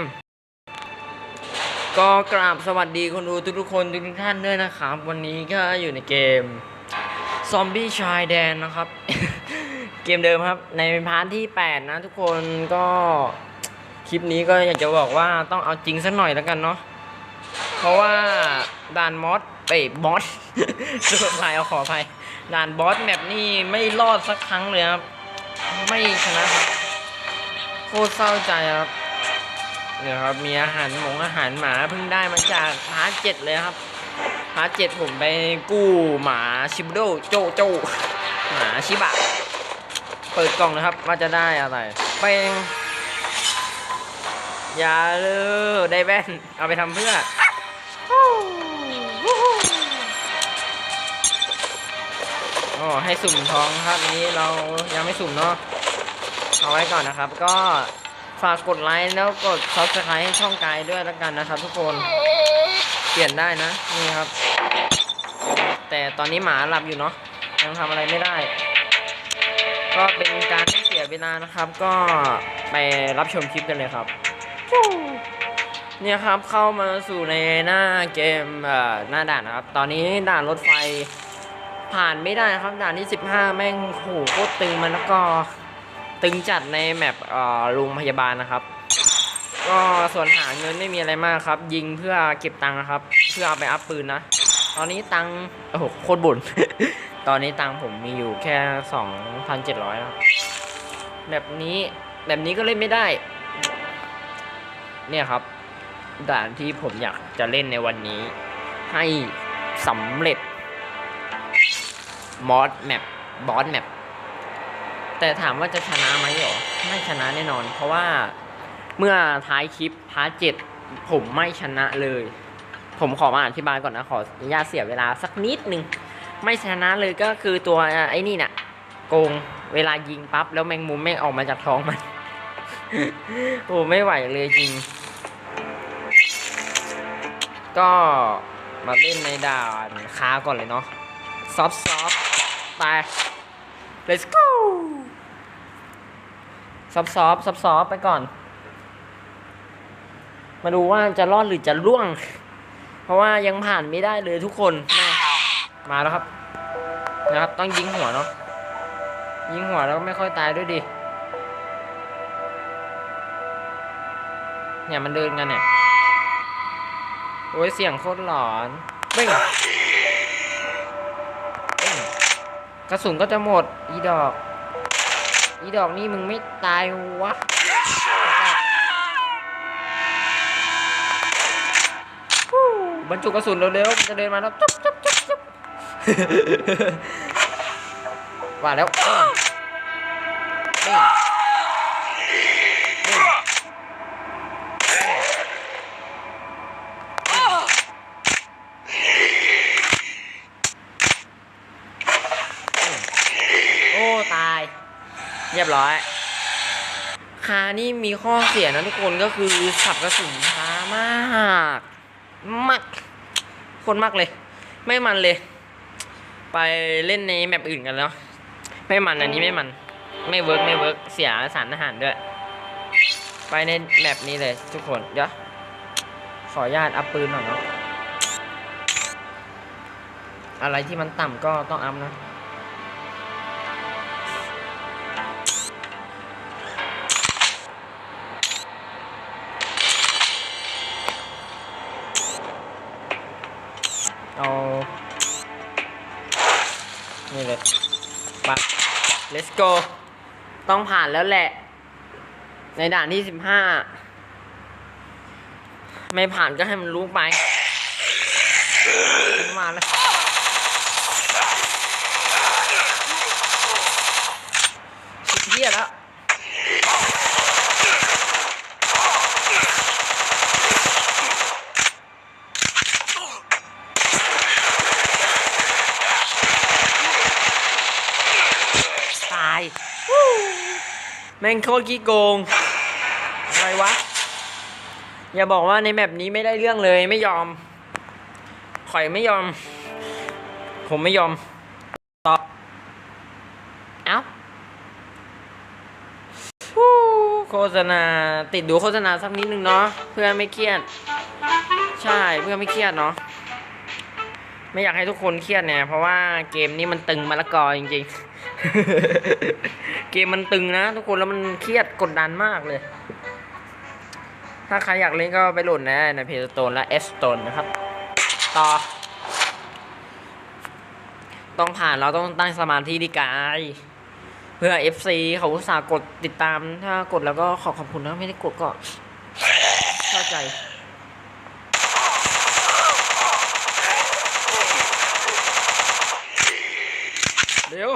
มก็กราบสวัสดีคนดูทุกๆคนทุกท่านด้วยนะครับ วันนี้ก็อยู่ในเกมซอมบี้ชายแดนนะครับ เกมเดิมครับ ในพาร์ทที่ 8 นะทุกคนก็คลิปนี้ก็อยากจะบอกว่าต้องเอาจริงสักหน่อยแล้วกันเนาะเพราะว่าด่านมอสเอ้บอสสุดท้ายเอาขออภัยด่านบอสแมปนี่ไม่รอดสักครั้งเลยครับ ไม่ชนะครับโคตรเศร้าใจครับ เนี่ยครับมีอาหารหมงอาหารหมาเพิ่งได้มาจากพาร์ทเจ็ดเลยครับพาร์ทเจ็ดผมไปกู้หมาชิบโดโจโจหมาชิบะ เปิดกล่องนะครับว่าจะได้อะไรเปงอย่าเลยได้แว่น เอาไปทำเพื่ออ๋อให้สุ่มทองครับนี้เรายังไม่สุ่มเนาะเอาไว้ก่อนนะครับก็ ฝากกดไลค์แล้วกด subscribe ให้ช่องกายด้วยแล้วกันนะครับ ทุกคน เปลี่ยนได้นะ นี่ครับ แต่ตอนนี้หมาหลับอยู่เนาะ ยังทำอะไรไม่ได้ ก็เป็นการไม่เสียเวลานะครับ ก็ไปรับชมคลิปกันเลยครับ เนี่ยครับเข้ามาสู่ในหน้าเกมเอ่อหน้าด่านนะครับ ตอนนี้ด่านรถไฟผ่านไม่ได้ครับด่านที่ 15 แม่งโหโคตรตึงมันแล้วก็ ตึงจัดในแมปโรงพยาบาลนะครับ ก็ส่วนหาเงินไม่มีอะไรมากครับ ยิงเพื่อเก็บตังค์ครับ เพื่อเอาไปอัพปืนนะ ตอนนี้ตังค์โอ้โหโคตรบุญตอนนี้ตังค์ผมมีอยู่แค่ 2,700แล้วแบบนี้แบบนี้ก็เล่นไม่ได้ เนี่ยครับด่านที่ผมอยากจะเล่นในวันนี้ ให้สำเร็จมอสแมปบอสแมป แต่ถามว่าจะชนะไหมหรอไม่ชนะแน่นอน เพราะว่าเมื่อท้ายคลิปพาร์ทเจ็ดผมไม่ชนะเลย ผมขอมาอธิบายก่อนนะขออนุญาตเสียเวลาสักนิดนึงไม่ชนะเลยก็คือตัวไอ้นี่น่ะโกงเวลายิงปั๊บแล้วแมงมุมแม่งออกมาจากท้องมันโอ้ไม่ไหวเลยจริง ก็มาเล่นในด่านค้าก่อนเลยเนาะซอฟซอฟไป let's go ซอฟซอฟซอฟซอฟไปก่อน มาดูว่าจะรอดหรือจะล่วง เพราะว่ายังผ่านไม่ได้เลยทุกคนมามาแล้วครับ นะครับ ต้องยิงหัวเนาะยิงหัวแล้วก็ไม่ค่อยตายด้วยดิเนี่ยมันเดินกันเนี่ยโอ้ยเสียงโคตรหลอนเบ้งกระสุนก็จะหมดอีดอก อีดอกนี่มึงไม่ตายวะฮู้บรรจุกระสุนเร็วๆจะเดินมาแล้วจุ๊บจุ๊บจุ๊บจุ๊บว่าแล้วเอ้ยเอ้ยเอ้ยโอ้ ตาย เรียบร้อย คานี่มีข้อเสียนะทุกคนก็คือขับกระสุนช้ามากมากคนมากเลย ไม่มันเลย ไปเล่นในแมปอื่นกันแล้ว ไม่มันอันนี้ไม่มัน ไม่เวิร์กไม่เวิร์กเสียสารอาหารด้วย ไปในแมปนี้เลยทุกคนเดี๋ยวขออนุญาตอัพปืนหน่อยเนาะอะไรที่มันต่ำก็ต้องอัพนะ นี่เลยไป let's go ต้องผ่านแล้วแหละ ในด่านที่สิบห้าไม่ผ่านก็ให้มันลุกไปมาแล้วชิบเหี้ยแล้ว ตาย แม่งโคตรขี้โกงอะไรวะ อย่าบอกว่าในแมปนี้ไม่ได้เรื่องเลยไม่ยอม ข่อยไม่ยอม ผมไม่ยอม ตอบ เอ้าโฆษณาติดดูโฆษณาสักนิดนึงเนาะเพื่อไม่เครียด ใช่เพื่อไม่เครียดเนาะไม่อยากให้ทุกคนเครียดเนี่ย เพราะว่าเกมนี้มันตึงมะละกอจริงๆ เกมมันตึงนะ ทุกคนแล้วมันเครียดกดดันมากเลย ถ้าใครอยากเล่นก็ไปโหลดนะในเพจสโตนและเอสโตนนะครับ ต่อ ต้องผ่านเราต้องตั้งสมาธิดีกาย เพื่อ FC เขาอุตส่าห์กดติดตาม ถ้ากดแล้วก็ขอขอบคุณนะไม่ได้กดก็เข้าใจเดี๋ยว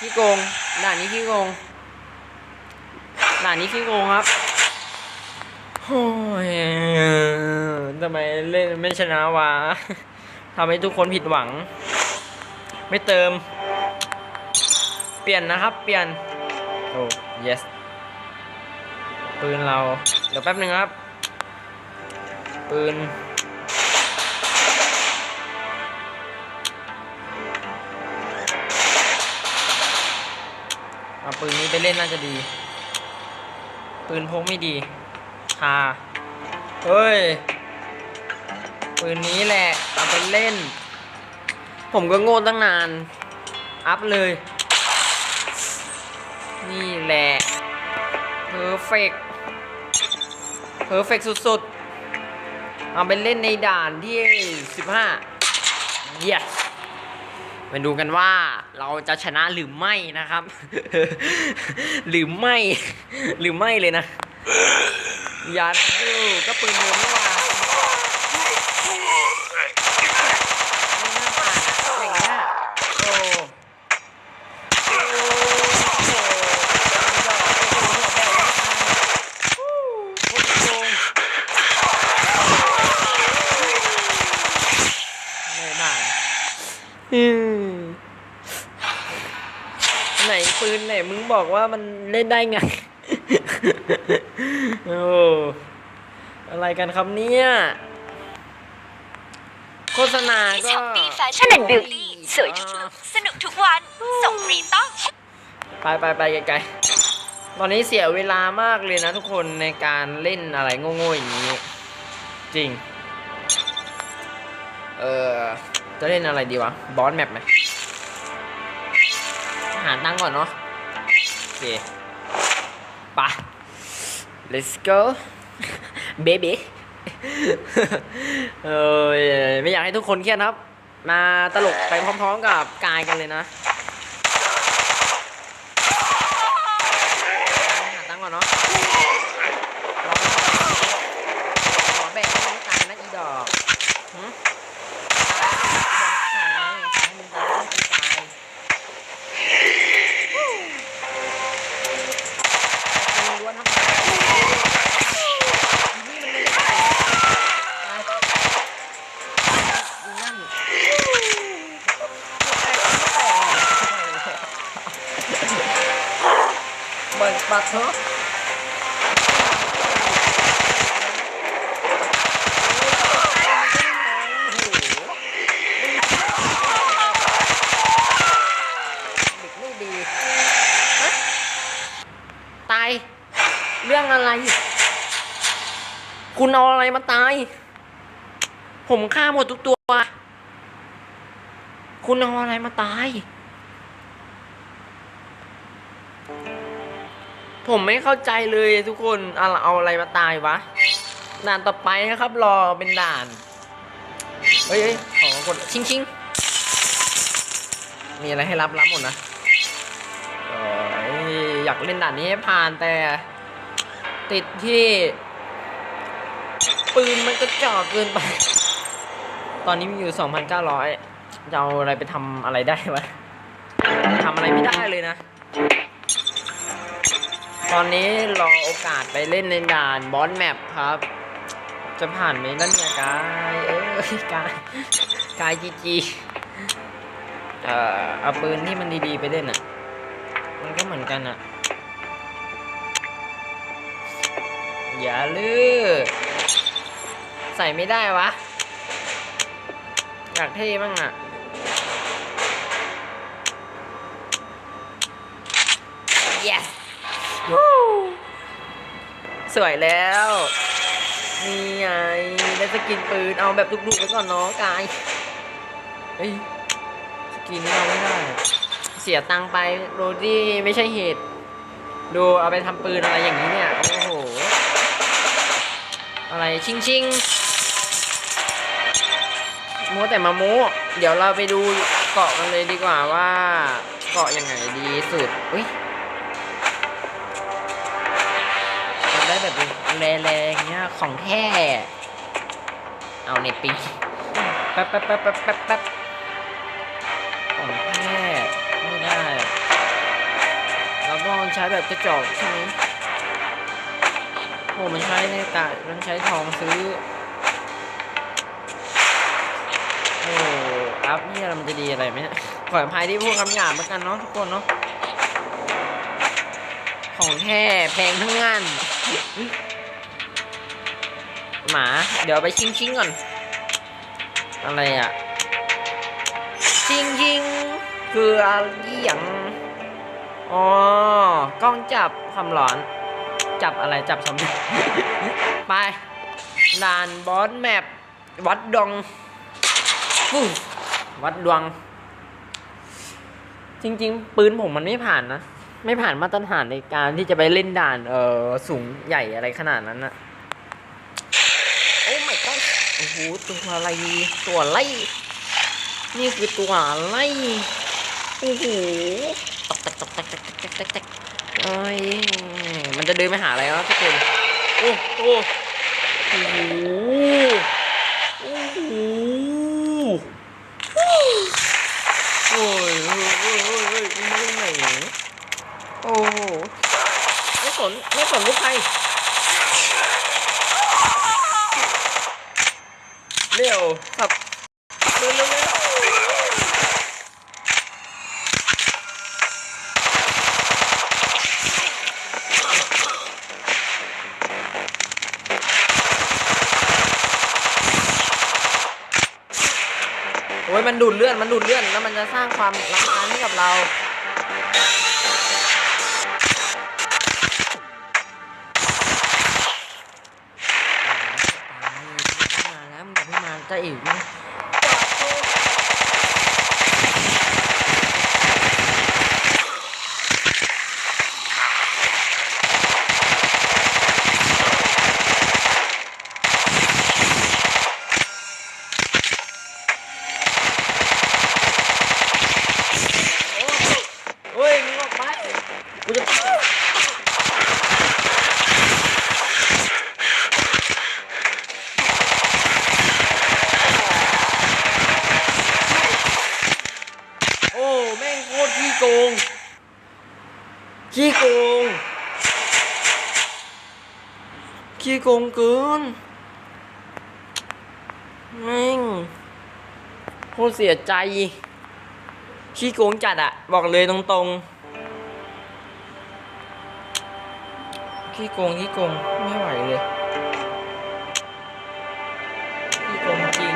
ขี้โกงด่านนี้ขี้โกงด่านนี้ขี้โกงครับโอ้ยทำไมเล่นไม่ชนะวะทำให้ทุกคนผิดหวัง ไม่เติม เปลี่ยนนะครับ เปลี่ยน โอ้ yes ปืนเรา เดี๋ยวแป๊บหนึ่งครับ ปืน เอาปืนนี้ไปเล่นน่าจะดี ปืนพกไม่ดีคาเฮ้ย ปืนนี้แหละ เอาไปเล่น ผมก็โง่ตั้งนาน อัพเลย นี่แหละ เพอร์เฟก เพอร์เฟกสุดๆ เอาไปเล่นในด่านที่ 15 yes มาดูกันว่าเราจะชนะหรือไม่นะครับ หรือไม่ หรือไม่เลยนะยัดดูก็ปืนเดิมนี่หว่าไม่น่าผ่านอะอย่างเงี้ยโอ้ โอ้โหดอกโอ้โหหัวแบกไม่ตายโอ้โหไม่ได้อืมไหนปืนไหนมึง บอกว่ามันเล่นได้ไง โอ้อะไรกันครับเนี่ย โฆษณาที่ก็ช้อปปี้แฟชั่นแอนด์บิวตี้สวยทุกลุกสนุกทุกวัน ส่งฟรีต้อง ไปไปไปไกลๆ ตอนนี้เสียเวลามากเลยนะทุกคนในการเล่นอะไรโง่ๆอย่างนี้ จริง เออจะเล่นอะไรดีวะ บอสแมปไหมหาตังค์ก่อนเนาะโอ เคไป let's go baby เออไม่อยากให้ทุกคนเครียดครับ มาตลกไปพร้อมๆกับกายกันเลยนะ ผมฆ่าหมดทุกตัว คุณเอาอะไรมาตาย ผมไม่เข้าใจเลยทุกคนเอาเอาอะไรมาตายวะ ด่านต่อไปนะครับ รอเป็นด่าน เฮ้ยขอกดชิงชิงมีอะไรให้รับรับหมดนะเอ้ยอยากเล่นด่านนี้ให้ผ่านแต่ ติดที่ปืนมันก็จ่อเกินไป ตอนนี้มีอยู่ 2,900 จะเอาอะไรไปทำอะไรได้วะทำอะไรไม่ได้เลยนะ ตอนนี้รอโอกาสไปเล่นในด่านบอสแมปครับ จะผ่านไหมนั่นเนี่ยกาย เอ้ยกายกายจีจีเอ่อเอาปืนที่มันดีๆไปเล่นอะ มันก็เหมือนกันอะ อย่าลือใส่ไม่ได้วะ อยากเท่บ้างอะ yes วู้สวยแล้ว นี่ไงได้สกินปืน เอาแบบดุกๆไว้ก่อนเนาะกายเฮ้ยสกินนี่เอาไม่ได้อะเสียตังค์ไปโรดี้ไม่ใช่เหตุ ดูเอาไปทำปืนอะไรอย่างนี้เนี่ย โอ้โห อะไรชิงชิงโมูแต่มาโมเดี๋ยวเราไปดูเกาะกันเลยดีกว่าว่าเกาะยังไงดีสุดอุ้ยอยากได้แบบแรงๆเงี้ยของแท้เอาเน็ตปิงแป๊บแป๊บแป๊บแป๊บแป๊บแป๊บของแท้ไม่ได้เราต้องใช้แบบกระจอกใช่ไหมโหมันใช้ในกะมันใช้ทองซื้อ อัพเนี่ยมันจะดีอะไรไหมขออภัยที่พูดคำหยาบแล้วกันเนาะทุกคนเนาะของแท้แพงทั้งงานหมา เดี๋ยวไปชิงชิงก่อน อะไรอะ ชิงชิงคืออะไรอย่างอ๋อกล้องจับความร้อน จับอะไรจับซอมบี้ไปด่านบอสแมปวัดดงฟู วัดดวง จริง ๆ ปืนผมมันไม่ผ่านนะ ไม่ผ่านมาตรฐานในการที่จะไปเล่นด่านเออสูงใหญ่อะไรขนาดนั้นนะโอ้ my god โอ้โหตัวอะไรตัวอะไรนี่คือตัวอะไรโอ้โหตกตกตกตกตกตกตกตกเอ้ยมันจะเดินไปหาอะไรวะทุกคนโอ้โหโอ้โหโอ้โหโอ้ยเฮ้ยเฮ้ยเฮ้ยเฮ้ยมึงมาเล่นไหนโอ้โห ไม่สนไม่สนลูกใครเร็วขับเร็วเร็วเร็วโอ้ยมันดูดเลือด มันดูดเลือด แล้วมันจะสร้างความรำคาญให้กับเรามา ตาอิ๋ม โกงเกินแม่งโคตรเสียใจ ขี้โกงจัดอะบอกเลยตรงๆ ขี้โกงขี้โกงไม่ไหวเลย ขี้โกงจริง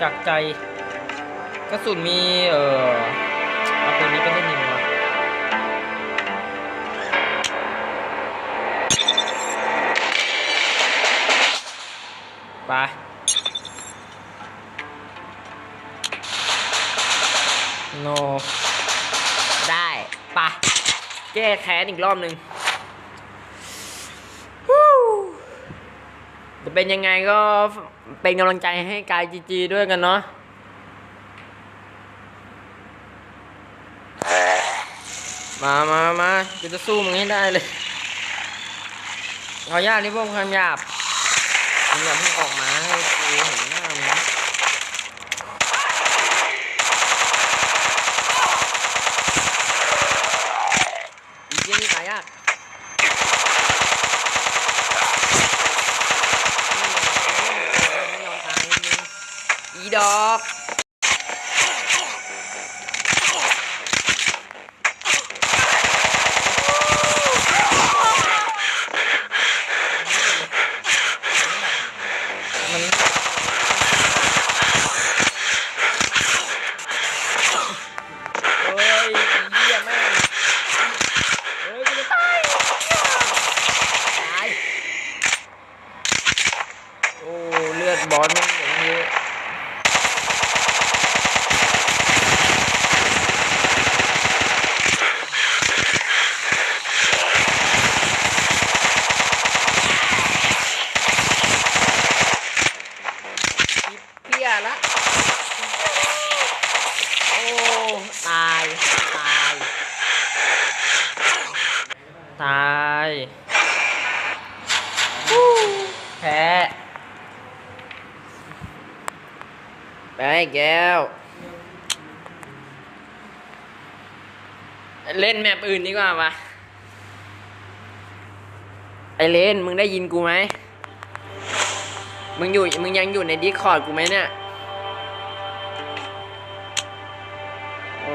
จากใจ กระสุนมี เอ่อเอาปืนนี้ไปเล่นยังไงว ไปโน ได้ปะแก้แค้นอีกรอบหนึ่งฮู้จะเป็นยังไงก็เป็นกำลังใจให้กายจีจีด้วยกันเนาะมามามากูจะสู้มึงให้ได้เลยเอาญาตินี่พวกความหยาบ ยังไม่ออกมา แพ้ไปแก้ว เล่นแมปอื่นดีกว่าปะไอเลนมึงได้ยินกูไหม มึงอยู่ มึงยังอยู่ในดิสคอร์ดกูไหมเนี่ย โอ้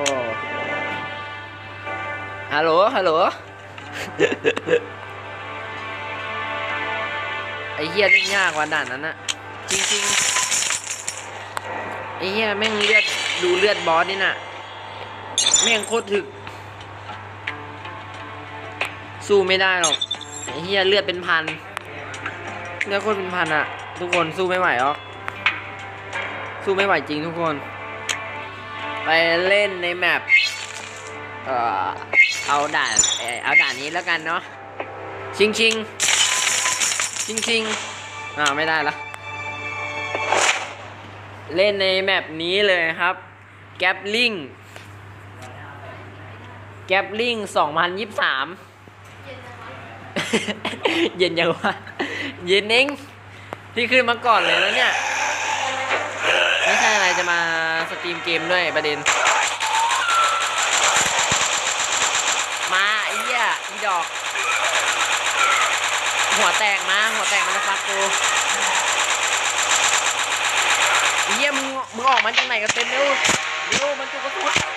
ฮัลโหล ฮัลโหล ไอ้เฮียเล่นยากกว่าด่านนั้นอะจริงๆไอ้เฮียแม่งเลือดดูเลือดบอสนี่น่ะ แม่งโคตรถึก สู้ไม่ได้หรอกไอ้เฮียเลือดเป็นพันเลือดโคตรเป็นพันอะทุกคนสู้ไม่ไหวหรอกสู้ไม่ไหวจริงทุกคน ไปเล่นในแมปเอ่อเอาด่านเออเอาด่านนี้แล้วกันเนาะชิงชิง ชิงชิงอ่าไม่ได้ละ เล่นในแมปนี้เลยครับ แกปลิงแกปลิง2023เย็นยังวะ เย็นเองที่ขึ้นมาก่อนเลยแล้วเนี่ย ไม่ใช่อะไรจะมาสตรีมเกมด้วยประเด็น มาไอ้เหี้ยอีดอก หัวแตกมา หัวแตกมันจะฟักกูเยี่ยมมึงออกมาจากไหนกันเต็มเร็วเร็วมันจุกกระสุน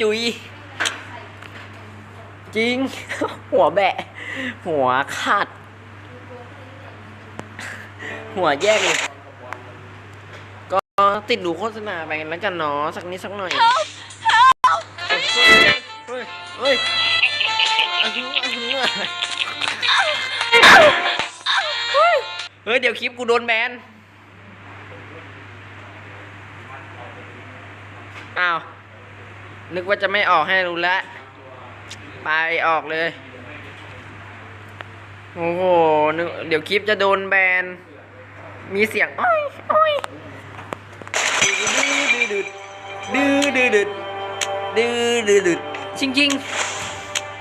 จุย จริง หัวแบะ หัวขาด หัวแยกเลย ก็ติดดูโฆษณาไปกันแล้วกันเนาะสักนิดสักหน่อย เฮ้ย เฮ้ยเฮ้ยอะฮึอะฮึเฮ้ย เดี๋ยวคลิปกูโดนแบน อ้าว นึกว่าจะไม่ออกให้รู้แล้ว ไปออกเลย โอ้โห เดี๋ยวคลิปจะโดนแบน มีเสียงอ้อยอ้อยดื้อดื้อดื้อดื้อดื้อดื้อดื้อดื้อชิงชิง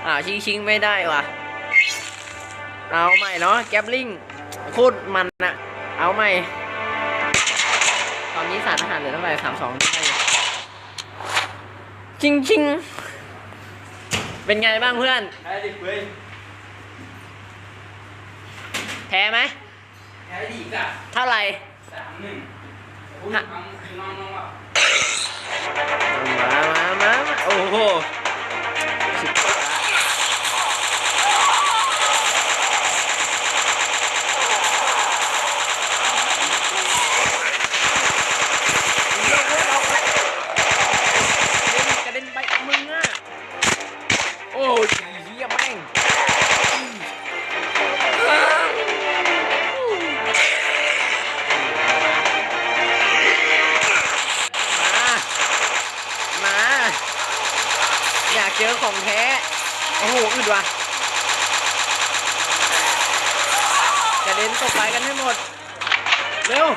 อ่าชิงชิงไม่ได้ว่ะ เอาใหม่เนาะแกปลิงโคตรมันอะเอาใหม่ ตอนนี้สารอาหารเหลือเท่าไหร่สามสอง ได้อยู่ชิงชิงเป็นไงบ้างเพื่อนแพ้ดิเว้ยแพ้ไหมแพ้ดิกะเท่าไหร่สามหนึ่งอุ้ยฮะน้องน้องน้องอะมามามามาโอ้โห โอ้โหอึดว่ะกระเด็นตกไปกันให้หมด เร็ว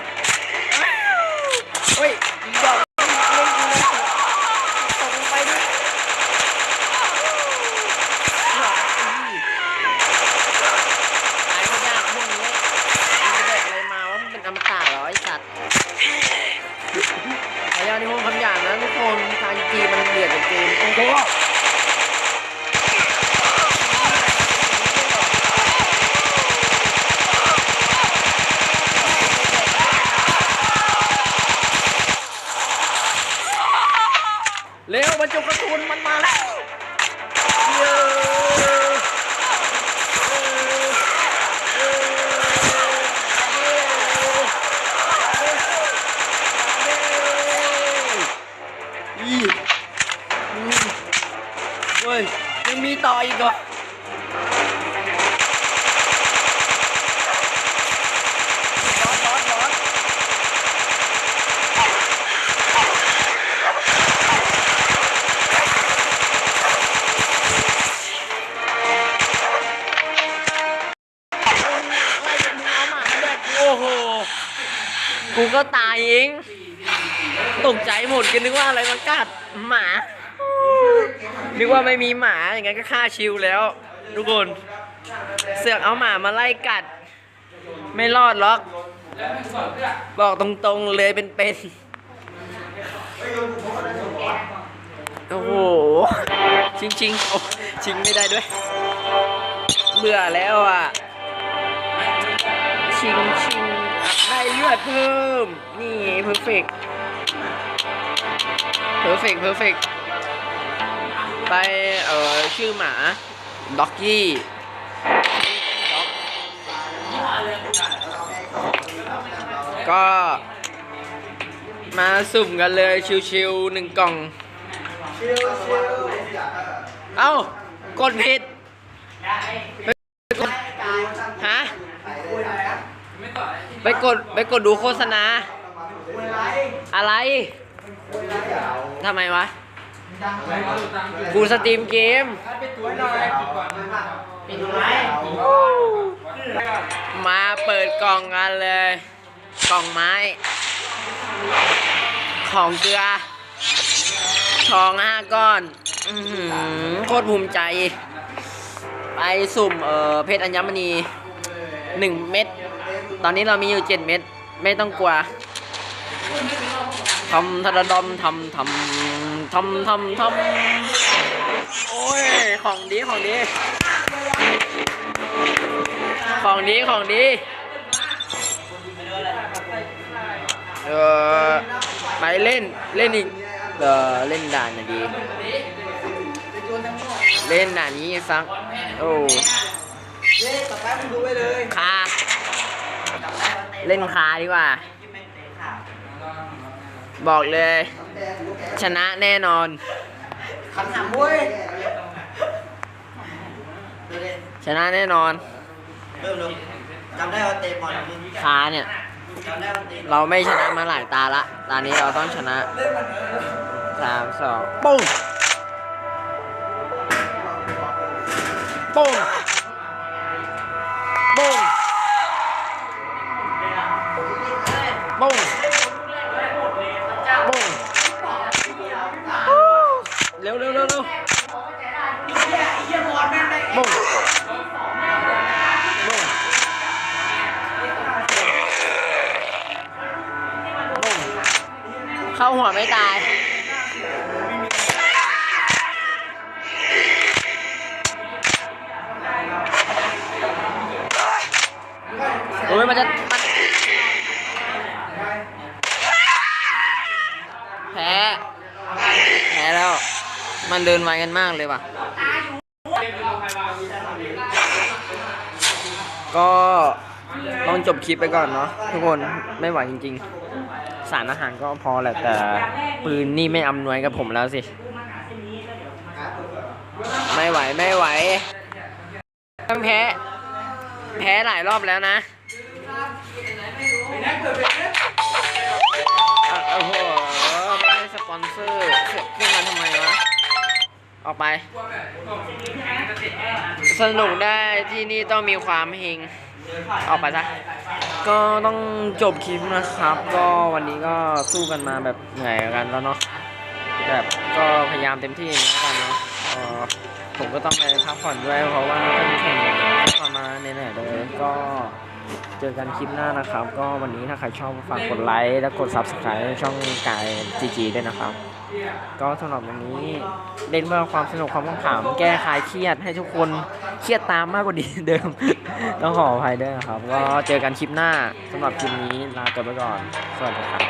อีอืมเว้ยยังมีต่ออีกเหรอบอสบอสบอสโอ้โหกูก็ตายเอง กใจหมดกันนึกว่าอะไรมากัดหมา นึกว่าไม่มีหมาอย่างงั้นก็ฆ่าชิวแล้ว ทุกคน เสือกเอาหมามาไล่กัด ไม่รอดหรอก บอกตรงๆเลยเป็นๆโอ้โหชิงชิงๆโอ้ชิงไม่ได้ด้วย เบื่อแล้วอะชิงชิงได้เลือดเพิ่ม นี่เพอร์เฟก เพอร์เฟกเพอร์เฟกไปเอ่อชื่อหมาด็อกกี้ก็ มาสุ่มกันเลยชิวๆหนึ่งกล่อง เอ้า กดผิดไปกดฮะไปกด ไปกดดูโฆษณา อะไร ทำไมวะ กูสตรีมเกม มาเปิดกล่องกันเลย กล่องไม้ ของเกลือ ทองห้าก้อนอโคตรภูมิใจ ไปสุ่มเอ่อเพชรอัญมณีหนึ่งเม็ด ตอนนี้เรามีอยู่เจ็ดเม็ด ไม่ต้องกลัว ทำทะดอมทำทำทำทำทำโอ้ย ของดีของดี ของดีของดี เออไปเล่นเล่นอีก เออเล่นด่านน่ะดี เล่นด่านนี้สัก โอ้คาเล่นคาดีกว่า บอกเลย ชนะแน่นอน คำถามเว้ยชนะแน่นอน เริ่มเลยจำได้ว่าเตะบอลมึงคาเนี่ย จำได้ว่าเตะเราไม่ชนะมาหลายตาละ ตานี้เราต้องชนะสามสองปุ้งปุ้ง เดินไวกันมากเลยว่ะ ก็ต้องจบคลิปไปก่อนเนาะทุกคนไม่ไหวจริง ๆ สารอาหารก็พอแหละแต่ปืนนี่ไม่อำนวยกับผมแล้วสิ ไม่ไหวไม่ไหวแพ้แพ้หลายรอบแล้วนะอะโอ้โหไม่ได้สปอนเซอร์ขึ้นมาทำไมวะ ออกไป สนุกได้ที่นี่ต้องมีความเฮงออกไปซะก็ต้องจบคลิปนะครับ ก็วันนี้ก็สู้กันมาแบบเหนื่อยกันแล้วเนาะแบบก็พยายามเต็มที่นะกันเนาะผมก็ต้องไปพักผ่อนด้วยเพราะว่าเพิ่งแข่งพักผ่อนมาเหนื่อยๆเลยก็เจอกันคลิปหน้านะครับ ก็วันนี้ถ้าใครชอบฝากกดไลค์และกด subscribe ช่องกายจีจีด้วยนะครับ ก็สำหรับวันนี้เล่นเพื่อความสนุกความขำขำแก้คลายเครียดให้ทุกคนเครียดตามมากกว่าดีเดิม ต้องขออภัยด้วยครับ ก็เจอกันคลิปหน้าสำหรับคลิปนี้ลาไปก่อน สวัสดีครับ